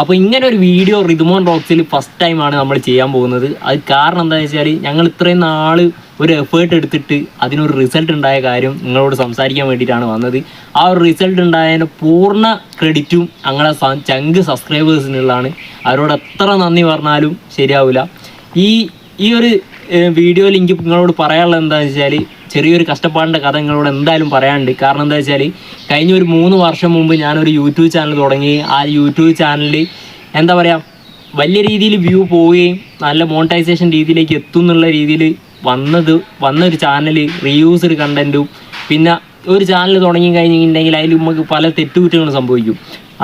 അപ്പോൾ ഇങ്ങനെ ഒരു വീഡിയോ റിതുമോൻ റോക്സിൽ ഫസ്റ്റ് ടൈമാണ് നമ്മൾ ചെയ്യാൻ പോകുന്നത്. അത് കാരണം എന്താ വെച്ചാൽ ഞങ്ങൾ ഇത്രയും നാൾ ഒരു എഫേർട്ട് എടുത്തിട്ട് അതിനൊരു റിസൾട്ട് ഉണ്ടായ കാര്യം നിങ്ങളോട് സംസാരിക്കാൻ വേണ്ടിയിട്ടാണ് വന്നത്. ആ ഒരു റിസൾട്ട് ഉണ്ടായതിന് പൂർണ ക്രെഡിറ്റും ഞങ്ങളെ ചങ്ക് സബ്സ്ക്രൈബേഴ്സിനുള്ളതാണ് അവരോട് എത്ര നന്ദി പറഞ്ഞാലും ശരിയാവില്ല ഈ ഈ ഒരു വീഡിയോ ലിങ്ക് നിങ്ങളോട് പറയാനുള്ളത് എന്താണെന്ന് വെച്ചാൽ ചെറിയൊരു കഷ്ടപ്പാടിന്റെ കഥ നിങ്ങളോട് എന്തായാലും പറയാണ്ട് കാരണം എന്താ വെച്ചാൽ കഴിഞ്ഞ ഒരു മൂന്ന് വർഷം മുമ്പ് ഞാനൊരു യൂട്യൂബ് ചാനൽ തുടങ്ങി. ആ യൂട്യൂബ് ചാനലിൽ എന്താ പറയുക വലിയ രീതിയിൽ വ്യൂ പോവുകയും നല്ല മോണിറ്റൈസേഷൻ രീതിയിലേക്ക് എത്തും എന്നുള്ള രീതിയിൽ വന്നത് വന്ന ഒരു ചാനൽ റീയൂസ്ഡ് കണ്ടന്റും പിന്നെ ഒരു ചാനൽ തുടങ്ങി കഴിഞ്ഞിട്ടുണ്ടെങ്കിൽ അതിൽ നമുക്ക് പല തെറ്റുകുറ്റങ്ങളും സംഭവിക്കും.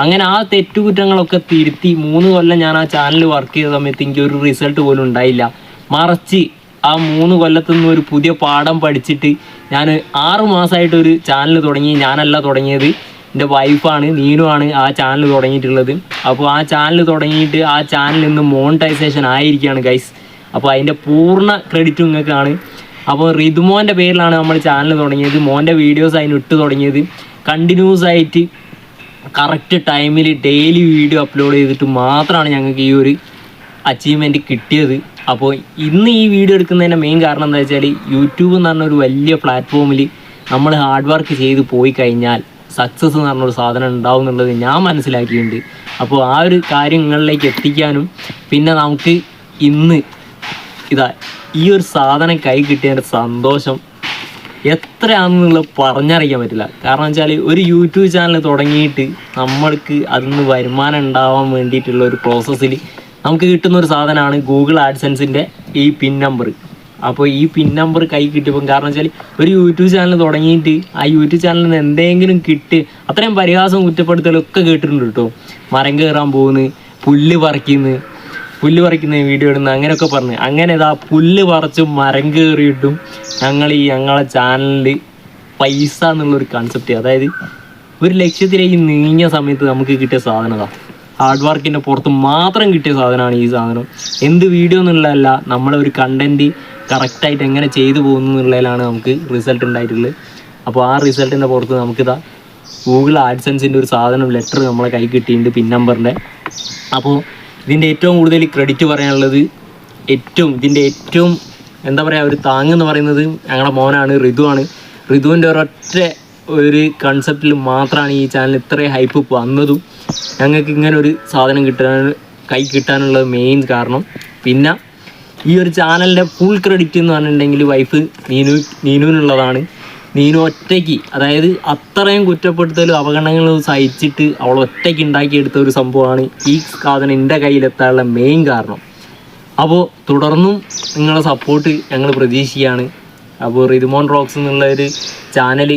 അങ്ങനെ ആ തെറ്റുകുറ്റങ്ങളൊക്കെ തിരുത്തി മൂന്ന് കൊല്ലം ഞാൻ ആ ചാനൽ വർക്ക് ചെയ്ത സമയത്ത് എനിക്ക് ഒരു റിസൾട്ട് പോലും ഉണ്ടായില്ല. മറിച്ച് ആ മൂന്ന് കൊല്ലത്തു നിന്ന് ഒരു പുതിയ പാഠം പഠിച്ചിട്ട് ഞാൻ ആറു മാസമായിട്ട് ഒരു ചാനൽ തുടങ്ങി. ഞാനല്ല തുടങ്ങിയത്. എന്റെ വൈഫാണ് നീനുമാണ് ആ ചാനൽ തുടങ്ങിയിട്ടുള്ളത്. അപ്പോൾ ആ ചാനൽ തുടങ്ങിയിട്ട് ആ ചാനൽ ഇന്ന് മോണിറ്റൈസേഷൻ ആയിരിക്കുകയാണ് ഗൈസ് അപ്പോൾ അതിന്റെ പൂർണ ക്രെഡിറ്റ് നിങ്ങൾക്കാണ് അപ്പോൾ റിതുമോന്റെ പേരിലാണ് നമ്മൾ ചാനൽ തുടങ്ങിയത്. മോന്റെ വീഡിയോസ് അതിന് ഇട്ട് തുടങ്ങിയത്. കണ്ടിന്യൂസ് ആയിട്ട് കറക്റ്റ് ടൈമിൽ ഡെയിലി വീഡിയോ അപ്ലോഡ് ചെയ്തിട്ട് മാത്രമാണ് ഞങ്ങൾക്ക് ഈ ഒരു അച്ചീവ്മെന്റ് കിട്ടിയത്. അപ്പോൾ ഇന്ന് ഈ വീഡിയോ എടുക്കുന്നതിന്റെ മെയിൻ കാരണം എന്താ വെച്ചാൽ യൂട്യൂബ് എന്ന് പറഞ്ഞ ഒരു വലിയ പ്ലാറ്റ്ഫോമിൽ നമ്മൾ ഹാർഡ് വർക്ക് ചെയ്ത് പോയി കഴിഞ്ഞാൽ സക്സസ് എന്ന് പറഞ്ഞൊരു സാധനം ഉണ്ടാവും എന്നുള്ളത് ഞാൻ മനസ്സിലാക്കിയിട്ടുണ്ട്. അപ്പോൾ ആ ഒരു കാര്യങ്ങളിലേക്ക് എത്തിക്കാനും പിന്നെ നമുക്ക് ഇന്ന് ഇതാ ഈ ഒരു സാധനം കൈ കിട്ടിയതിന്റെ സന്തോഷം എത്രയാണെന്നുള്ളത് പറഞ്ഞറിയിക്കാൻ പറ്റില്ല. കാരണം വെച്ചാൽ ഒരു യൂട്യൂബ് ചാനൽ തുടങ്ങിയിട്ട് നമ്മൾക്ക് അതിൽ നിന്ന് വരുമാനം ഉണ്ടാവാൻ വേണ്ടിയിട്ടുള്ള ഒരു പ്രോസസ്സിൽ നമുക്ക് കിട്ടുന്ന ഒരു സാധനമാണ് ഗൂഗിൾ ആഡ്സെൻസിന്റെ ഈ പിൻ നമ്പർ അപ്പോൾ ഈ പിൻ നമ്പർ കൈ കിട്ടിയപ്പം കാരണം വെച്ചാൽ ഒരു യൂട്യൂബ് ചാനൽ തുടങ്ങിയിട്ട് ആ യൂട്യൂബ് ചാനലിൽ നിന്ന് എന്തെങ്കിലും കിട്ടി അത്രയും പരിഹാസം കുറ്റപ്പെടുത്തലും ഒക്കെ കേട്ടിട്ടുണ്ട് കേട്ടോ മരം കയറാൻ പോകുന്നു പുല്ല് പറിക്കുന്നു പുല്ല് പറിക്കുന്ന വീഡിയോ ഇടുന്ന അങ്ങനെയൊക്കെ പറഞ്ഞു. അങ്ങനെ ഇതാ പുല്ല് പറിച്ച് മരം കയറിയിട്ടും ഞങ്ങൾ ഈ ഞങ്ങളെ ചാനലിൽ പൈസ എന്നുള്ളൊരു കൺസെപ്റ്റ് അതായത് ഒരു ലക്ഷ്യത്തിലേക്ക് നീങ്ങിയ സമയത്ത് നമുക്ക് കിട്ടിയ സാധനം ഇതാ ഹാർഡ് വർക്കിന്റെ പുറത്ത് മാത്രം കിട്ടിയ സാധനമാണ് ഈ സാധനം. എന്ത് വീഡിയോ എന്നുള്ളതല്ല നമ്മളെ ഒരു കണ്ടന്റ് കറക്റ്റായിട്ട് എങ്ങനെ ചെയ്തു പോകുന്നു എന്നുള്ളതിലാണ് നമുക്ക് റിസൾട്ട് ഉണ്ടായിട്ടുള്ളത്. അപ്പോൾ ആ റിസൾട്ടിന്റെ പുറത്ത് നമുക്കിതാ ഗൂഗിൾ ആഡ്സൻസിന്റെ ഒരു സാധനം ലെറ്റർ നമ്മളെ കൈ കിട്ടിയിട്ടുണ്ട് പിൻ നമ്പറിന്റെ അപ്പോൾ ഇതിന്റെ ഏറ്റവും കൂടുതൽ ക്രെഡിറ്റ് പറയാനുള്ളത് ഏറ്റവും ഇതിന്റെ ഏറ്റവും എന്താ പറയുക ഒരു താങ്ങെന്ന് പറയുന്നത് ഞങ്ങളുടെ മോനാണ് ഋതുവാണ് ഋതുവിന്റെ ഒരൊറ്റ ഒരു കൺസെപ്റ്റിൽ മാത്രമാണ് ഈ ചാനൽ ഇത്രയും ഹൈപ്പ് വന്നതും. ഞങ്ങൾക്ക് ഇങ്ങനെ ഒരു സാധനം കിട്ടാൻ കൈ കിട്ടാനുള്ള മെയിൻ കാരണം. പിന്നെ ഈ ഒരു ചാനലിന്റെ ഫുൾ ക്രെഡിറ്റ് എന്ന് പറഞ്ഞിട്ടുണ്ടെങ്കിൽ വൈഫ് നീനു നീനുവിനുള്ളതാണ്. നീനു ഒറ്റയ്ക്ക് അതായത് അത്രയും കുറ്റപ്പെടുത്തലും അവഗണനകളും സഹിച്ചിട്ട് അവൾ ഒറ്റയ്ക്ക് ഉണ്ടാക്കിയെടുത്ത ഒരു സംഭവമാണ് ഈ സാധനം എന്റെ കയ്യിലെത്താനുള്ള മെയിൻ കാരണം. അപ്പോൾ തുടർന്നും നിങ്ങളെ സപ്പോർട്ട് ഞങ്ങൾ പ്രതീക്ഷിക്കുകയാണ്. അപ്പോൾ റിതുമോൺ റോക്സ് എന്നുള്ള ഒരു ചാനൽ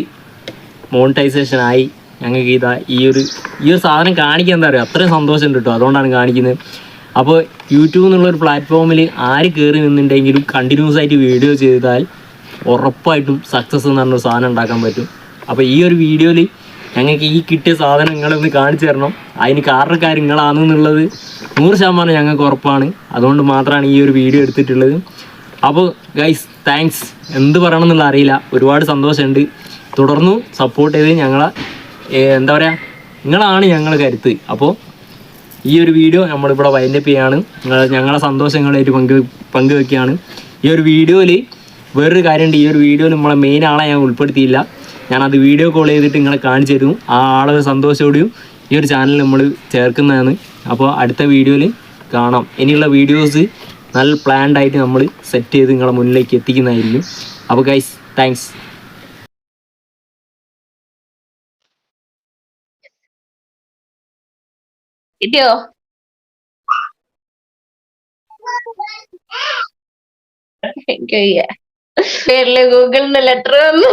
മോണിറ്റൈസേഷൻ ആയി. ഞങ്ങൾക്ക് ഇതാ ഈ ഒരു ഈ ഒരു സാധനം കാണിക്കാൻ എന്താ പറയുക? അത്രയും സന്തോഷം കിട്ടും. അതുകൊണ്ടാണ് കാണിക്കുന്നത്. അപ്പോൾ യൂട്യൂബ് എന്നുള്ളൊരു പ്ലാറ്റ്ഫോമിൽ ആര് കയറി നിന്നുണ്ടെങ്കിലും കണ്ടിന്യൂസ് ആയിട്ട് വീഡിയോ ചെയ്താൽ ഉറപ്പായിട്ടും സക്സസ് എന്ന് പറഞ്ഞൊരു സാധനം ഉണ്ടാക്കാൻ പറ്റും. അപ്പോൾ ഈ ഒരു വീഡിയോയിൽ ഞങ്ങൾക്ക് ഈ കിട്ടിയ സാധനം നിങ്ങളൊന്ന് കാണിച്ചു തരണം. അതിന് കാരണക്കാർ നിങ്ങളാണെന്നുള്ളത് നൂറ് ശതമാനം ഞങ്ങൾക്ക് ഉറപ്പാണ്. അതുകൊണ്ട് മാത്രമാണ് ഈ ഒരു വീഡിയോ എടുത്തിട്ടുള്ളത്. അപ്പോൾ ഗൈസ് താങ്ക്സ് എന്ത് പറയണം എന്നുള്ള അറിയില്ല. ഒരുപാട് സന്തോഷമുണ്ട്. തുടർന്നും സപ്പോർട്ട് ചെയ്ത് ഞങ്ങളെ എന്താ പറയുക നിങ്ങളാണ് ഞങ്ങൾ കരുത്ത്. അപ്പോൾ ഈ ഒരു വീഡിയോ നമ്മളിവിടെ വൈൻഡപ്പ് ചെയ്യാണ്. ഞങ്ങളെ സന്തോഷങ്ങളായിട്ട് പങ്ക് പങ്കുവെക്കുകയാണ്. ഈ ഒരു വീഡിയോയിൽ വേറൊരു കാര്യമുണ്ട്. ഈ ഒരു വീഡിയോയിൽ നമ്മളെ മെയിൻ ആളെ ഞാൻ ഉൾപ്പെടുത്തിയില്ല. ഞാനത് വീഡിയോ കോൾ ചെയ്തിട്ട് നിങ്ങളെ കാണിച്ചു തരും. ആ ആളൊരു സന്തോഷത്തോടെയും ഈ ഒരു ചാനൽ നമ്മൾ ചേർക്കുന്നതാണ്. അപ്പോൾ അടുത്ത വീഡിയോയിൽ കാണാം. ഇനിയുള്ള വീഡിയോസ് നല്ല പ്ലാൻഡ് ആയിട്ട് നമ്മൾ സെറ്റ് ചെയ്ത് നിങ്ങളെ മുന്നിലേക്ക് എത്തിക്കുന്നതായിരിക്കും. അപ്പോൾ ഗൈസ് താങ്ക്സ് കിട്ടിയോ? പേരിൽ ഗൂഗിളിന്ന് ലെറ്റർ വന്നു.